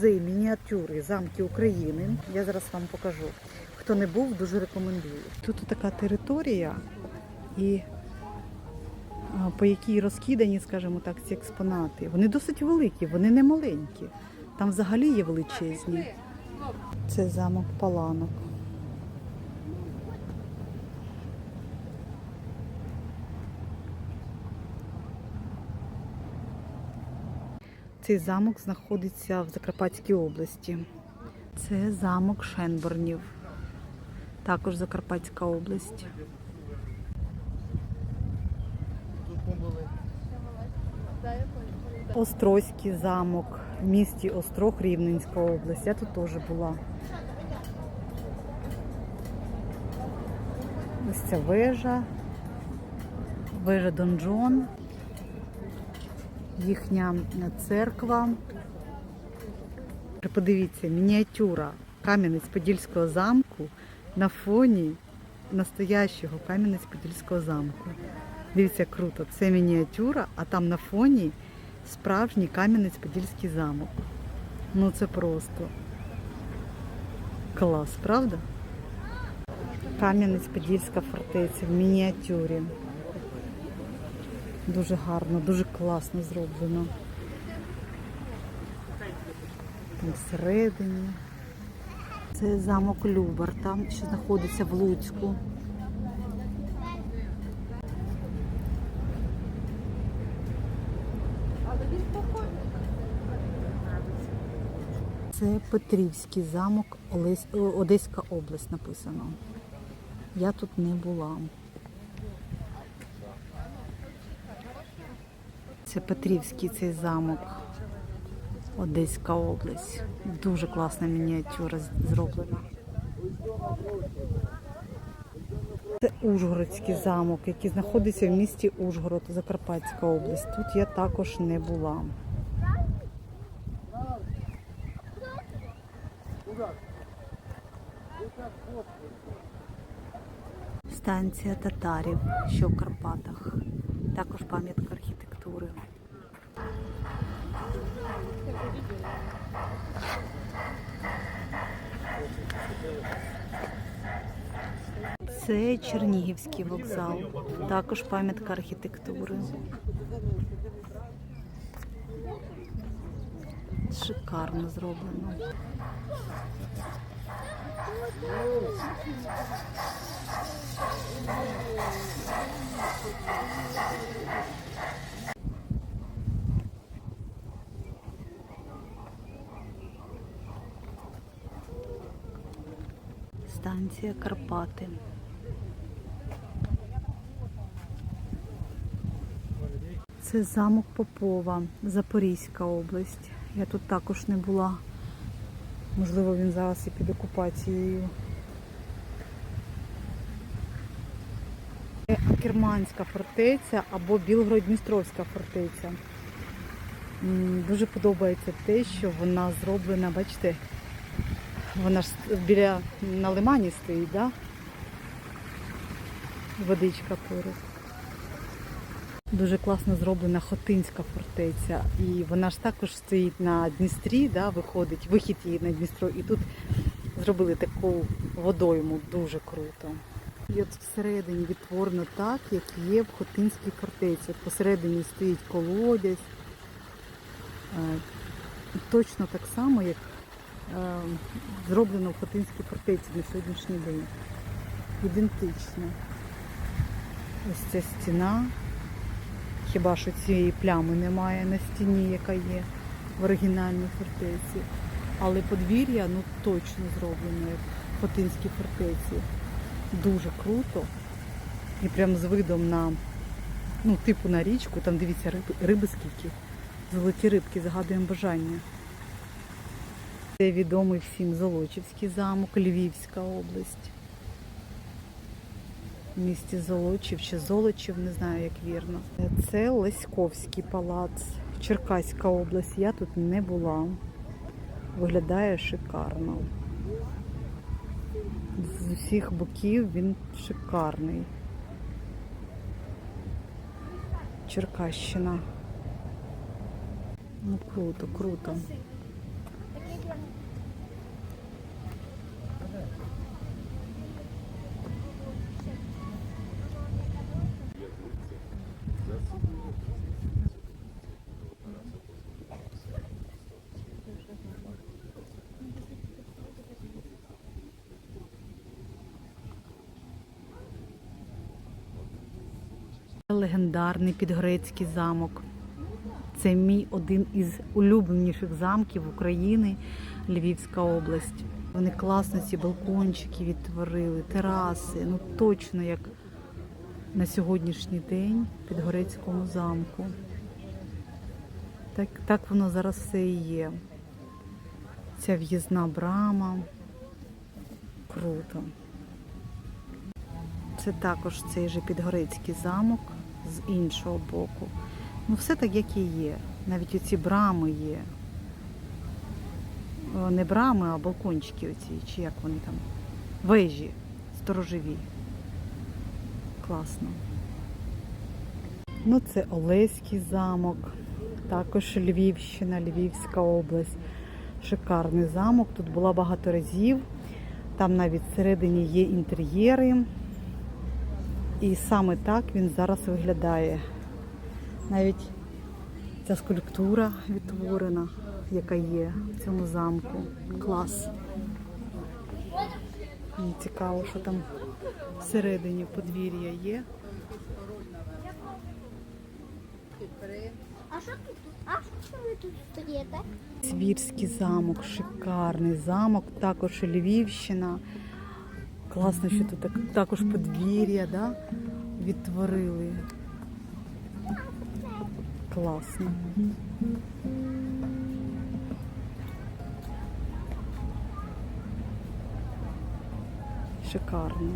музей мініатюри замки України. Я зараз вам покажу. Хто не був, дуже рекомендую. Тут така територія, і по якій розкидані, скажімо так, ці експонати. Вони досить великі, вони не маленькі. Там взагалі є величезні. Це замок Паланок. Цей замок знаходиться в Закарпатській області. Це замок Шенборнів, також Закарпатська область. Острозький замок в місті Острог, Рівненська область. Я тут теж була. Ось ця вежа, вежа Донжон, їхня церква. Подивіться, мініатюра Кам'янець-Подільського замку на фоні настоящого Кам'янець-Подільського замку. Дивіться, круто. Це мініатюра, а там на фоні справжній Кам'янець-Подільський замок. Ну це просто клас, правда? Кам'янець-Подільська фортеця в мініатюрі. Дуже гарно, дуже класно зроблено. Там всередині. Це замок Любар, там що знаходиться в Луцьку. Це Петрівський замок, Олесь... Одеська область написано. Я тут не була. Це Петрівський цей замок. Одеська область. Дуже класна мініатюра зроблена. Це Ужгородський замок, який знаходиться в місті Ужгород, Закарпатська область. Тут я також не була. Станція татарів, що в Карпатах. Також пам'ятка архітектури. Це Чернігівський вокзал, також пам'ятка архітектури. Шикарно зроблено. Станція Карпати. Це замок Попова, Запорізька область. Я тут також не була. Можливо, він зараз і під окупацією. Керманська фортеця або Білгород-Дністровська фортеця. Дуже подобається те, що вона зроблена, бачите, вона ж біля на лимані стоїть, да? Водичка поряд. Дуже класно зроблена Хотинська фортеця. І вона ж також стоїть на Дністрі, да, виходить, вихід її на Дністро. І тут зробили таку водойму дуже круто. І от всередині відтворено так, як є в Хотинській фортеці. От посередині стоїть колодязь. Е, Точно так само, як зроблено в Хотинській фортеці на сьогоднішній день. Ідентично. Ось ця стіна. Хіба що цієї плями немає на стіні, яка є в оригінальній фортеці. Але подвір'я ну точно зроблено, як в Хотинській фортеці. Дуже круто. І прям з видом на, ну, типу на річку, там дивіться, риби, риби скільки. Золоті рибки, загадуємо бажання. Це відомий всім Золочівський замок, Львівська область. В місті Золочів чи Золочів, не знаю, як вірно. Це Леськовський палац, Черкаська область. Я тут не була. Виглядає шикарно. З усіх боків він шикарний. Черкащина. Ну круто, круто. Легендарний підгорецький замок. Це мій один із улюбленіших замків України, Львівська область. Вони класно ці балкончики відтворили, тераси. Ну точно як на сьогоднішній день в Підгорецькому замку. Так, так воно зараз все і є. Ця в'їзна брама. Круто. Це також цей же Підгорецький замок з іншого боку. Ну, все так, як і є. Навіть оці брами є. Не брами, а балкончики оці, чи як вони там. Вежі сторожові. Класно. Ну, це Олеський замок, також Львівщина, Львівська область. Шикарний замок. Тут була багато разів. Там навіть всередині є інтер'єри. І саме так він зараз виглядає. Навіть ця скульптура відтворена, яка є в цьому замку. Клас. Мені цікаво, що там всередині подвір'я є. А що тут? А що ви тут стоїте? Свірський замок, шикарний замок, також Львівщина. Класно, що тут так, також подвір'я да? відтворили. Класно. Шикарно.